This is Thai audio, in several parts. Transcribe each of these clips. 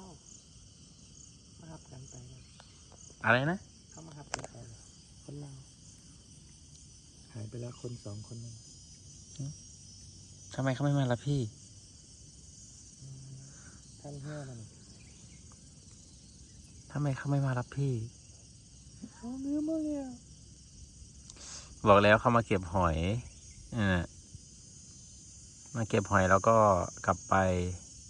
าวมาหับกันไปนะอะไรนะเขามาหับกันไปนะคนลาวหายไปแล้วคนสองคนนึงทำไมเขาไม่มารับพี่ท่านเพื่อมันทำไมเขาไม่มารับพี่เขาเนื้อมาแล้วบอกแล้วเขามาเก็บหอยเออมาเก็บหอยแล้วก็กลับไป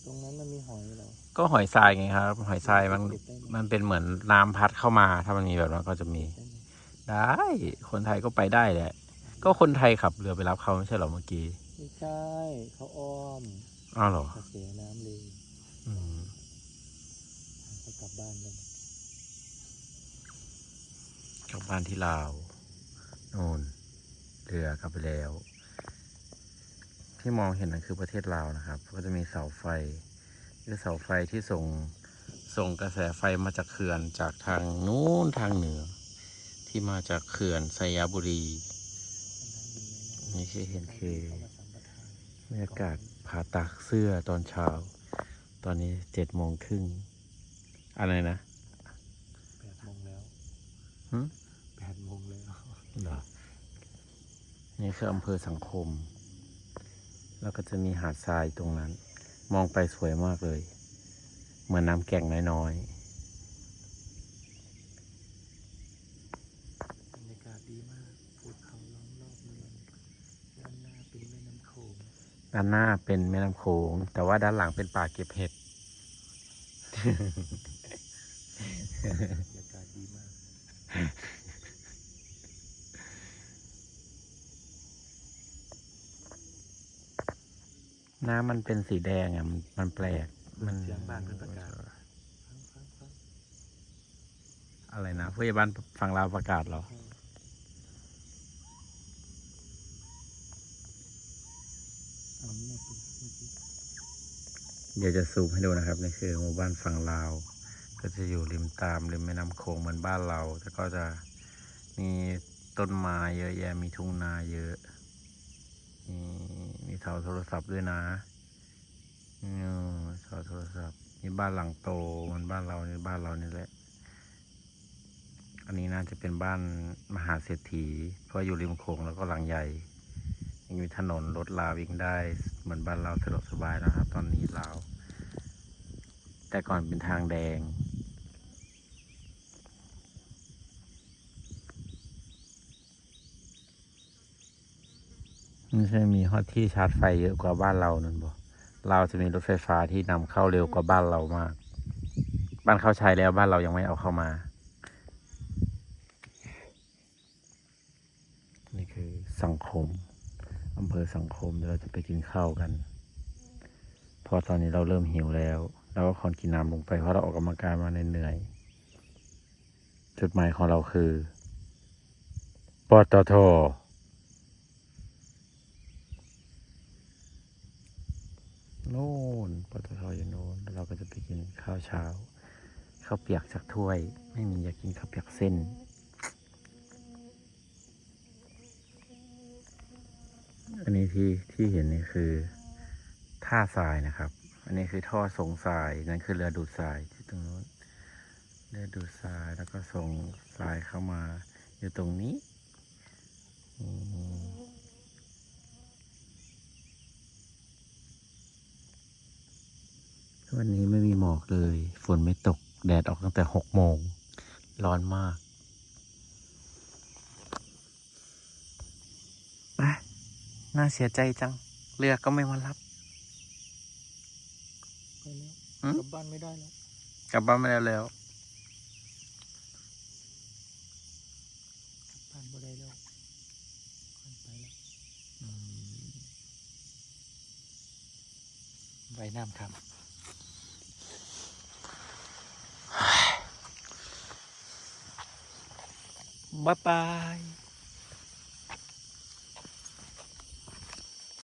ตรงนั้นมันมีหอยเหรอก็หอยทรายไงครับ หอยทรายมันเก็บได้ไหมมันเป็นเหมือนน้ำพัดเข้ามาถ้ามันมีแบบนั้นก็จะมีได้ไหมได้ คนไทยก็ไปได้แหละก็คนไทยขับเรือไปรับเขาไม่ใช่เหรอเมื่อกี้ไม่ใช่เขาอ้อมอ้าวเหรอเขาเสียน้ำเลยอืมเขากลับบ้านกันกลับบ้านที่ลาวนู่นเรือกลับไปแล้ว ที่มองเห็นนั่นคือประเทศลาวนะครับ ก็จะมีเสาไฟ คือเสาไฟที่ส่งส่งกระแสไฟมาจากเขื่อนจากทางนู้นทางเหนือ ที่มาจากเขื่อนไซยบุรี นี่คือเห็นคือเขามาสัมปทานบรรยากาศผ่าตากเสื้อตอนเช้า ตอนนี้เจ็ดโมงครึ่งอะไรนะแปดโมงแล้วหึแปดโมงแล้วเหรอนี่คืออำเภอสังคม แล้วก็จะมีหาดทรายตรงนั้น มองไปสวยมากเลย เหมือนน้ำแก่งน้อยบรรยากาศดีมากภูเขาล้อมรอบเมืองด้านหน้าเป็นแม่น้ำโขงๆด้านหน้าเป็นแม่น้ำโขง แต่ว่าด้านหลังเป็นป่าเก็บเห็ดบรรยากาศดีมาก น้ำมันเป็นสีแดงอะมันมันแปลก มันเสียงบ้านเป็นประกาศฟังอะไรนะผู้ใหญ่บ้านฟังลาวประกาศเหรอเอยบไปเมื่อกี้เดี๋ยวจะซูมให้ดูนะครับนี่คือหมู่บ้านฝั่งลาว ก็จะอยู่ริมตามริมแม่น้ำโขงเหมือนบ้านเราแต่ก็จะมีต้นไม้เยอะแยะมีทุ่งนาเยอะมีมี เสาโทรศัพท์ด้วยนะนี่เสาโทรศัพท์มีบ้านหลังโตเหมันบ้านเรานี่บ้านเรานี่แหละ อันนี้น่าจะเป็นบ้านมหาเศรษฐี เพราะอยู่ริมโขงแล้วก็หลังใหญ่ยังมีถนนรถลาวิ่งได้ เหมือนบ้านเราสะดวกสบายนะครับ ตอนนี้ลาวแต่ก่อนเป็นทางแดง ไม่ใช่มีฮอตที่ชาร์จไฟเยอะกว่าบ้านเรานั่นบ่เราจะมีรถไฟฟ้าที่นำเข้าเร็วกว่าบ้านเรามาก บ้านเข้าใช้แล้วบ้านเรายังไม่เอาเข้ามา นี่คือสังคมอำเภอสังคมเดี๋ยวเราจะไปกินข้าวกันพราะตอนนี้เราเริ่มหิวแล้วเราก็ขอกินน้ำลงไปเพราะเราออกกำลังกายมาเหนื่อยๆจุดหมายของเราคือปตทโน่นปตทอยู่โน่นแล้วเรา ก็จะไปกินข้าวเช้าข้าวเปียกจากถ้วย ไม่มีอยากกินข้าวเปียกเส้น อันนี้ที่ที่เห็นนี่คือท่าทรายนะครับ อันนี้คือท่อส่งทรายนั่นคือเรือดูดทรายที่ตรงนู้นเรือดูดทรายแล้วก็ส่งทรายเข้ามาอยู่ตรงนี้อืม วันนี้ไม่มีหมอกเลย ฝนไม่ตก แดดออกตั้งแต่หกโมง ร้อนมาก ไป น่าเสียใจจัง เรือก็ไม่มารับไปแล้วหืมกลับบ้านไม่ได้แล้ว กลับบ้านไม่ได้แล้ว กลับบ้านไม่ได้แล้วบ้านไปแล้วใบน้ำครับ บ๊ายบาย